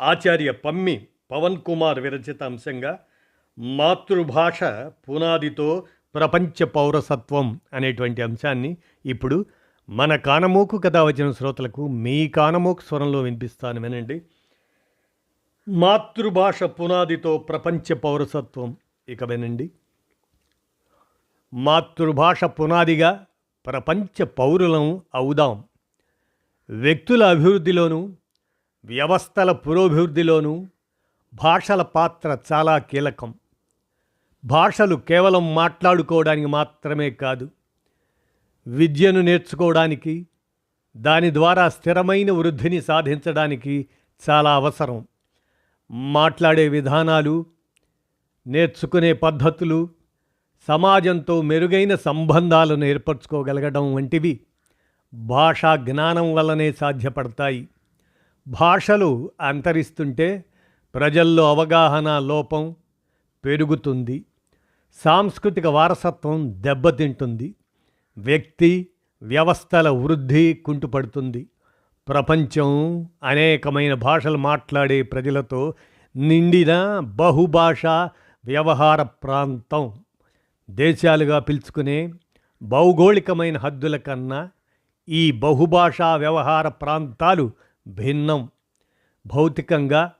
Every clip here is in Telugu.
ఆచార్య పమ్మి పవన్ కుమార్ విరచిత అంశంగా మాతృభాష పునాదితో ప్రపంచ పౌరసత్వం అనేటువంటి అంశాన్ని ఇప్పుడు మన కానమోకు కథ వచ్చిన శ్రోతలకు మీ కానమోకు స్వరంలో వినిపిస్తాను వినండి మాతృభాష పునాదితో ప్రపంచ పౌరసత్వం ఇక వినండి మాతృభాష పునాదిగా ప్రపంచ పౌరులం అవుదాం. వ్యక్తుల అభివృద్ధిలోనూ వ్యవస్థల పురోభివృద్ధిలోనూ భాషల పాత్ర చాలా కీలకం. భాషలు కేవలం మాట్లాడుకోవడానికి మాత్రమే కాదు విద్యను నేర్చుకోవడానికి దాని ద్వారా స్థిరమైన వృద్ధిని సాధించడానికి చాలా అవసరం. మాట్లాడే విధానాలు నేర్చుకునే పద్ధతులు సమాజంతో మెరుగైన సంబంధాలను ఏర్పరచుకోగలగడం వంటివి భాషా జ్ఞానం వల్లనే సాధ్యపడతాయి. భాషలు అంతరిస్తుంటే ప్రజల్లో అవగాహన లోపం పెరుగుతుంది. సాంస్కృతిక వారసత్వం దెబ్బతింటుంది. వ్యక్తి వ్యవస్థల వృద్ధి కుంటుపడుతుంది. ప్రపంచం అనేకమైన భాషలు మాట్లాడే ప్రజలతో నిండిన బహుభాష వ్యవహార ప్రాంతం. దేశాలుగా పిలుచుకునే భౌగోళికమైన హద్దుల కన్నా ఈ బహుభాషా వ్యవహార ప్రాంతాలు భిన్నం. భౌతికంగా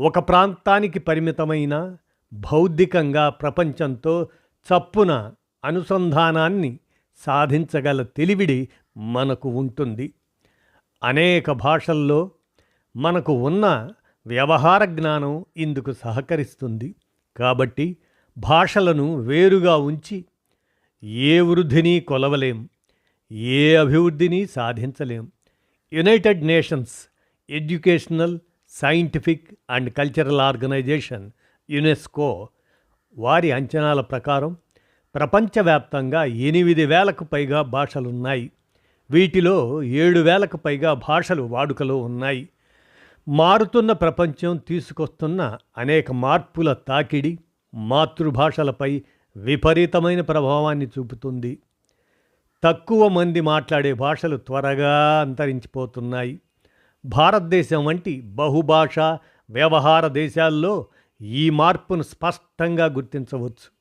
ఒక ప్రాంతానికి పరిమితమైన బౌద్ధికంగా ప్రపంచంతో చప్పున అనుసంధానాన్ని సాధించగల తెలివిడి మనకు ఉంటుంది. అనేక భాషల్లో మనకు ఉన్న వ్యవహార జ్ఞానం ఇందుకు సహకరిస్తుంది. కాబట్టి భాషలను వేరుగా ఉంచి ఏ వృద్ధిని కొలవలేం ఏ అభివృద్ధిని సాధించలేం. United Nations Educational Scientific and Cultural Organization UNESCO వారి అంచనాల ప్రకారం ప్రపంచవ్యాప్తంగా ఎనిమిది వేలకు పైగా భాషలున్నాయి. వీటిలో ఏడు వేలకు పైగా భాషలు వాడుకలో ఉన్నాయి. మారుతున్న ప్రపంచం తీసుకొస్తున్న అనేక మార్పుల తాకిడి మాతృభాషలపై విపరీతమైన ప్రభావాన్ని చూపుతుంది. తక్కువ మంది మాట్లాడే భాషలు త్వరగా అంతరించిపోతున్నాయి. భారతదేశం వంటి బహుభాష వ్యవహార దేశాల్లో ఈ మార్పును స్పష్టంగా గుర్తించవచ్చు.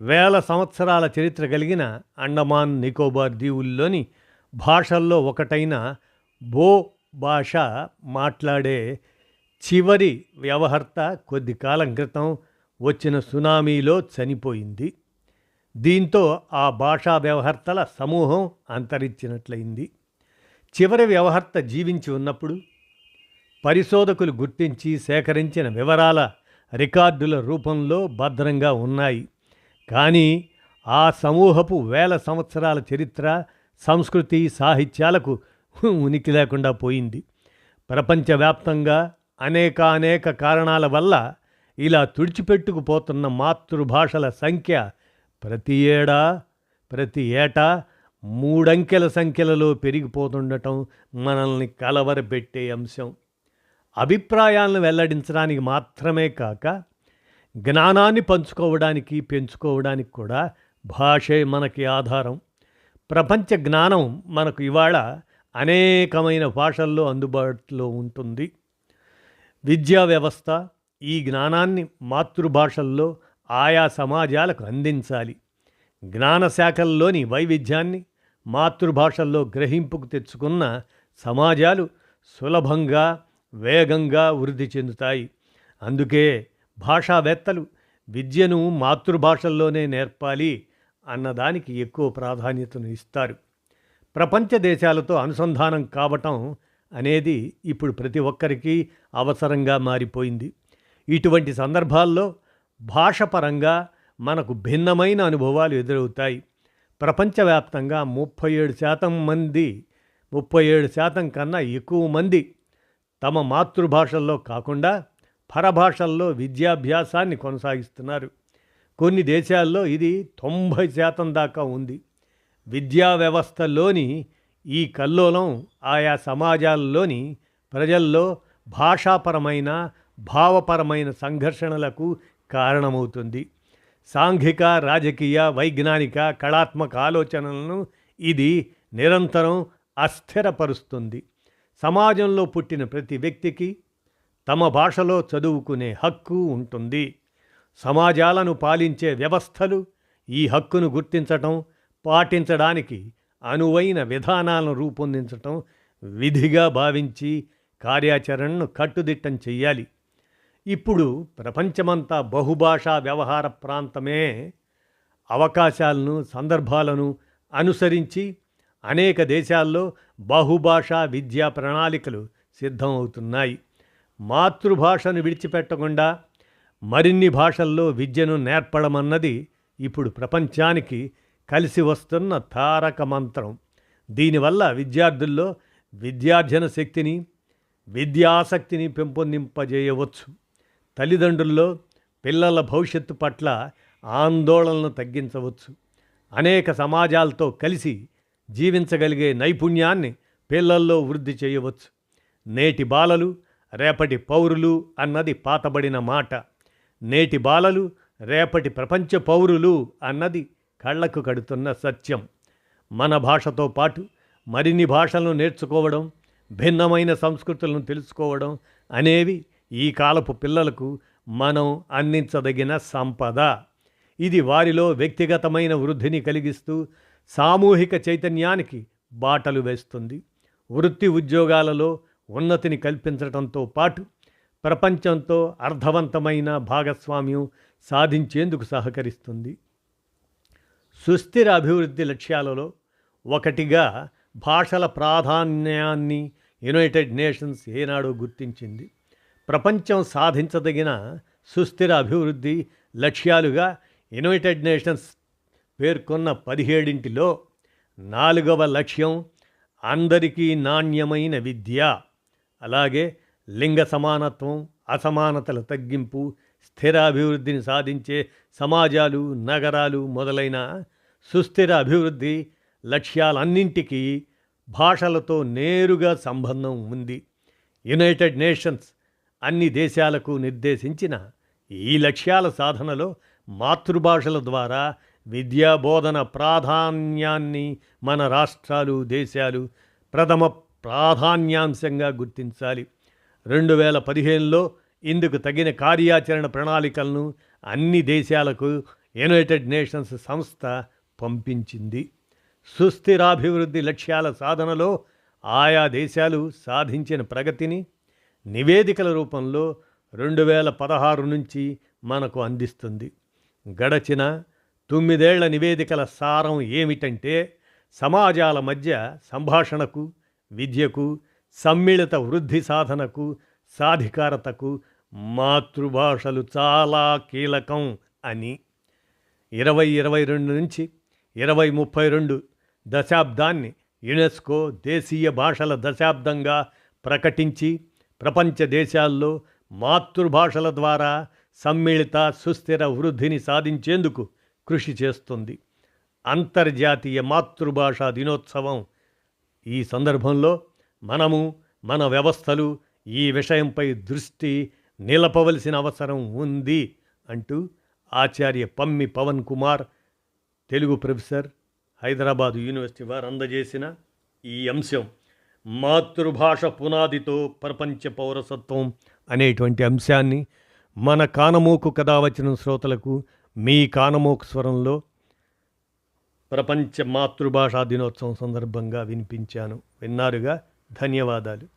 వేల సంవత్సరాల చరిత్ర కలిగిన అండమాన్ నికోబార్ దీవుల్లోని భాషల్లో ఒకటైన బో భాష మాట్లాడే చివరి వ్యవహర్త కొద్ది కాలం క్రితం వచ్చిన సునామీలో చనిపోయింది. దీంతో ఆ భాషా వ్యవహర్తల సమూహం అంతరించినట్లయింది. చివరి వ్యవహర్త జీవించి ఉన్నప్పుడు పరిశోధకులు గుర్తించి సేకరించిన వివరాల రికార్డుల రూపంలో భద్రంగా ఉన్నాయి. కానీ ఆ సమూహపు వేల సంవత్సరాల చరిత్ర సంస్కృతి సాహిత్యాలకు ఉనికి లేకుండా పోయింది. ప్రపంచవ్యాప్తంగా అనేక అనేక కారణాల వల్ల ఇలా తుడిచిపెట్టుకుపోతున్న మాతృభాషల సంఖ్య ప్రతి ఏడా ప్రతి ఏటా మూడంకెల సంఖ్యలలో పెరిగిపోతుండటం మనల్ని కలవరపెట్టే అంశం. అభిప్రాయాలను వెల్లడించడానికి మాత్రమే కాక జ్ఞానాన్ని పంచుకోవడానికి పెంచుకోవడానికి కూడా భాషే మనకి ఆధారం. ప్రపంచ జ్ఞానం మనకు ఇవాళ అనేకమైన భాషల్లో అందుబాటులో ఉంటుంది. విద్యా వ్యవస్థ ఈ జ్ఞానాన్ని మాతృభాషల్లో ఆయా సమాజాలకు అందించాలి. జ్ఞాన శాఖల్లోని వైవిధ్యాన్ని మాతృభాషల్లో గ్రహింపుకు తెచ్చుకున్న సమాజాలు సులభంగా వేగంగా వృద్ధి చెందుతాయి. అందుకే భాషావేత్తలు విద్యను మాతృభాషల్లోనే నేర్పాలి అన్నదానికి ఎక్కువ ప్రాధాన్యతను ఇస్తారు. ప్రపంచ దేశాలతో అనుసంధానం కావటం అనేది ఇప్పుడు ప్రతి ఒక్కరికి అవసరంగా మారిపోయింది. ఇటువంటి సందర్భాల్లో భాషపరంగా మనకు భిన్నమైన అనుభవాలు ఎదురవుతాయి. ప్రపంచవ్యాప్తంగా ముప్పై ఏడు శాతం మంది ముప్పై ఏడు శాతం కన్నా ఎక్కువ మంది తమ మాతృభాషల్లో కాకుండా పరభాషల్లో విద్యాభ్యాసాన్ని కొనసాగిస్తున్నారు. కొన్ని దేశాల్లో ఇది తొంభై శాతం దాకా ఉంది. విద్యా వ్యవస్థలోని ఈ కల్లోలం ఆయా సమాజాల్లోని ప్రజల్లో భాషాపరమైన భావపరమైన సంఘర్షణలకు కారణమవుతుంది. సాంఘిక రాజకీయ వైజ్ఞానిక కళాత్మక ఆలోచనలను ఇది నిరంతరం అస్థిరపరుస్తుంది. సమాజంలో పుట్టిన ప్రతి వ్యక్తికి తమ భాషలో చదువుకునే హక్కు ఉంటుంది. సమాజాలను పాలించే వ్యవస్థలు ఈ హక్కును గుర్తించటం పాటించడానికి అనువైన విధానాలను రూపొందించటం విధిగా భావించి కార్యాచరణను కట్టుదిట్టం చెయ్యాలి. ఇప్పుడు ప్రపంచమంతా బహుభాషా వ్యవహార ప్రాంతమే. అవకాశాలను సందర్భాలను అనుసరించి అనేక దేశాల్లో బహుభాషా విద్యా ప్రణాళికలు సిద్ధమవుతున్నాయి. మాతృభాషను విడిచిపెట్టకుండా మరిన్ని భాషల్లో విద్యను నేర్పడమన్నది ఇప్పుడు ప్రపంచానికి కలిసి వస్తున్న తారక మంత్రం. దీనివల్ల విద్యార్థుల్లో విద్యార్జన శక్తిని విద్యాసక్తిని పెంపొందింపజేయవచ్చు. తల్లిదండ్రుల్లో పిల్లల భవిష్యత్తు పట్ల ఆందోళనను తగ్గించవచ్చు. అనేక సమాజాలతో కలిసి జీవించగలిగే నైపుణ్యాన్ని పిల్లల్లో వృద్ధి చేయవచ్చు. నేటి బాలలు రేపటి పౌరులు అన్నది పాతబడిన మాట. నేటి బాలలు రేపటి ప్రపంచ పౌరులు అన్నది కళ్ళకు కడుతున్న సత్యం. మన భాషతో పాటు మరిన్ని భాషలను నేర్చుకోవడం భిన్నమైన సంస్కృతులను తెలుసుకోవడం అనేవి ఈ కాలపు పిల్లలకు మనం అందించదగిన సంపద. ఇది వారిలో వ్యక్తిగతమైన వృద్ధిని కలిగిస్తూ సామూహిక చైతన్యానికి బాటలు వేస్తుంది. వృత్తి ఉద్యోగాలలో ఉన్నతిని కల్పించడంతో పాటు ప్రపంచంతో అర్థవంతమైన భాగస్వామ్యం సాధించేందుకు సహకరిస్తుంది. సుస్థిర అభివృద్ధి లక్ష్యాలలో ఒకటిగా భాషల ప్రాధాన్యాన్ని యునైటెడ్ నేషన్స్ ఏనాడో గుర్తించింది. ప్రపంచం సాధించదగిన సుస్థిర అభివృద్ధి లక్ష్యాలుగా యునైటెడ్ నేషన్స్ పేర్కొన్న పదిహేడింటిలో నాలుగవ లక్ష్యం అందరికీ నాణ్యమైన విద్య. అలాగే లింగ సమానత్వం అసమానతల తగ్గింపు స్థిర అభివృద్ధిని సాధించే సమాజాలు నగరాలు మొదలైన సుస్థిర అభివృద్ధి లక్ష్యాలన్నింటికీ భాషలతో నేరుగా సంబంధం ఉంది. యునైటెడ్ నేషన్స్ అన్ని దేశాలకు నిర్దేశించిన ఈ లక్ష్యాల సాధనలో మాతృభాషల ద్వారా విద్యాబోధన ప్రాధాన్యాన్ని మన రాష్ట్రాలు దేశాలు ప్రథమ ప్రాధాన్యాంశంగా గుర్తించాలి. రెండు వేల పదిహేనులో ఇందుకు తగిన కార్యాచరణ ప్రణాళికలను అన్ని దేశాలకు యునైటెడ్ నేషన్స్ సంస్థ పంపించింది. సుస్థిరాభివృద్ధి లక్ష్యాల సాధనలో ఆయా దేశాలు సాధించిన ప్రగతిని నివేదికల రూపంలో రెండు వేల పదహారు నుంచి మనకు అందిస్తుంది. గడచిన తొమ్మిదేళ్ళ నివేదికల సారం ఏమిటంటే సమాజాల మధ్య సంభాషణకు విద్యకు సమ్మిళిత వృద్ధి సాధనకు సాధికారతకు మాతృభాషలు చాలా కీలకం అని ఇరవై ఇరవై రెండు నుంచి ఇరవై ముప్పై రెండు దశాబ్దాన్ని యునెస్కో దేశీయ భాషల దశాబ్దంగా ప్రకటించి ప్రపంచ దేశాల్లో మాతృభాషల ద్వారా సమ్మిళిత సుస్థిర వృద్ధిని సాధించేందుకు కృషి చేస్తుంది. అంతర్జాతీయ మాతృభాషా దినోత్సవం. ఈ సందర్భంలో మనము మన వ్యవస్థలు ఈ విషయంపై దృష్టి నిలపవలసిన అవసరం ఉంది అంటూ ఆచార్య పమ్మి పవన్ కుమార్ తెలుగు ప్రొఫెసర్ హైదరాబాదు యూనివర్సిటీ వారు అందజేసిన ఈ అంశం. మాతృభాష పునాదితో ప్రపంచ పౌరసత్వం అనేటువంటి అంశాన్ని మన కానమోకు కథ వచ్చిన శ్రోతలకు మీ కానమోకు స్వరంలో ప్రపంచ మాతృభాషా దినోత్సవం సందర్భంగా వినిపించాను. విన్నారుగా? ధన్యవాదాలు.